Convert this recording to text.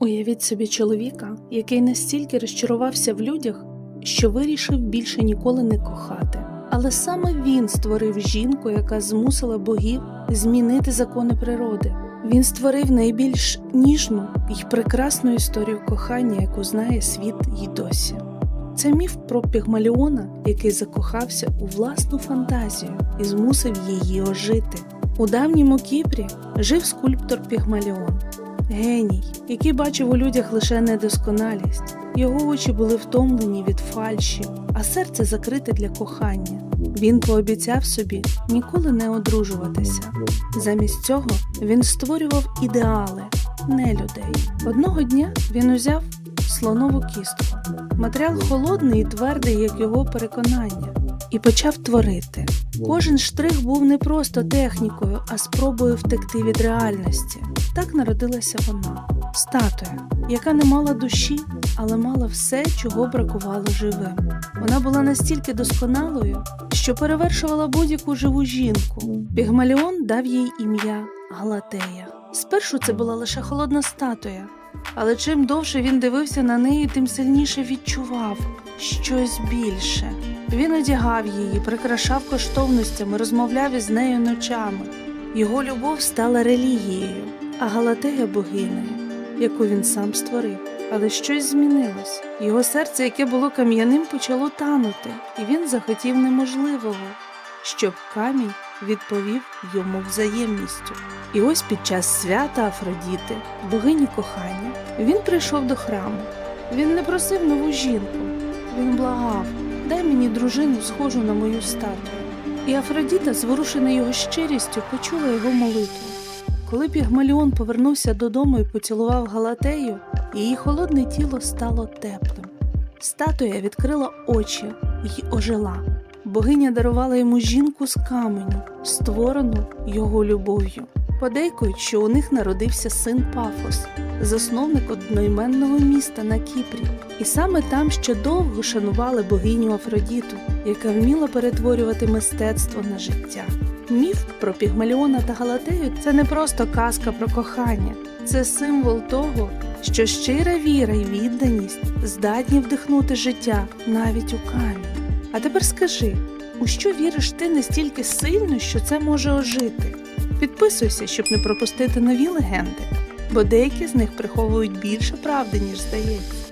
Уявіть собі чоловіка, який настільки розчарувався в людях, що вирішив більше ніколи не кохати. Але саме він створив жінку, яка змусила богів змінити закони природи. Він створив найбільш ніжну і прекрасну історію кохання, яку знає світ й досі. Це міф про Пігмаліона, який закохався у власну фантазію і змусив її ожити. У давньому Кіпрі жив скульптор Пігмаліон, геній, який бачив у людях лише недосконалість. Його очі були втомлені від фальші, а серце закрите для кохання. Він пообіцяв собі ніколи не одружуватися. Замість цього він створював ідеали, не людей. Одного дня він узяв слонову кістку, матеріал холодний і твердий, як його переконання, і почав творити. Кожен штрих був не просто технікою, а спробою втекти від реальності. Так народилася вона статуя, яка не мала душі, але мала все, чого бракувало живим. Вона була настільки досконалою, що перевершувала будь-яку живу жінку. Пігмаліон дав їй ім'я Галатея. Спершу це була лише холодна статуя, але чим довше він дивився на неї, тим сильніше відчував щось більше. Він одягав її, прикрашав коштовностями, розмовляв із нею ночами. Його любов стала релігією, а Галатея богинею, яку він сам створив. Але щось змінилось. Його серце, яке було кам'яним, почало танути, і він захотів неможливого, щоб камінь відповів йому взаємністю. І ось під час свята Афродіти, богині кохання, він прийшов до храму. Він не просив нову жінку, він благав, дружину, схожу на мою статую. І Афродіта, зворушена його щирістю, почула його молитву. Коли Пігмаліон повернувся додому і поцілував Галатею, її холодне тіло стало теплим. Статуя відкрила очі й ожила. Богиня дарувала йому жінку з каменю, створену його любов'ю. Подейкують, що у них народився син Пафос, засновник одноіменного міста на Кіпрі. І саме там ще довго шанували богиню Афродіту, яка вміла перетворювати мистецтво на життя. Міф про Пігмаліона та Галатею це не просто казка про кохання, це символ того, що щира віра і відданість здатні вдихнути життя навіть у камінь. А тепер скажи, у що віриш ти настільки сильно, що це може ожити? Підписуйся, щоб не пропустити нові легенди, бо деякі з них приховують більше правди, ніж здається.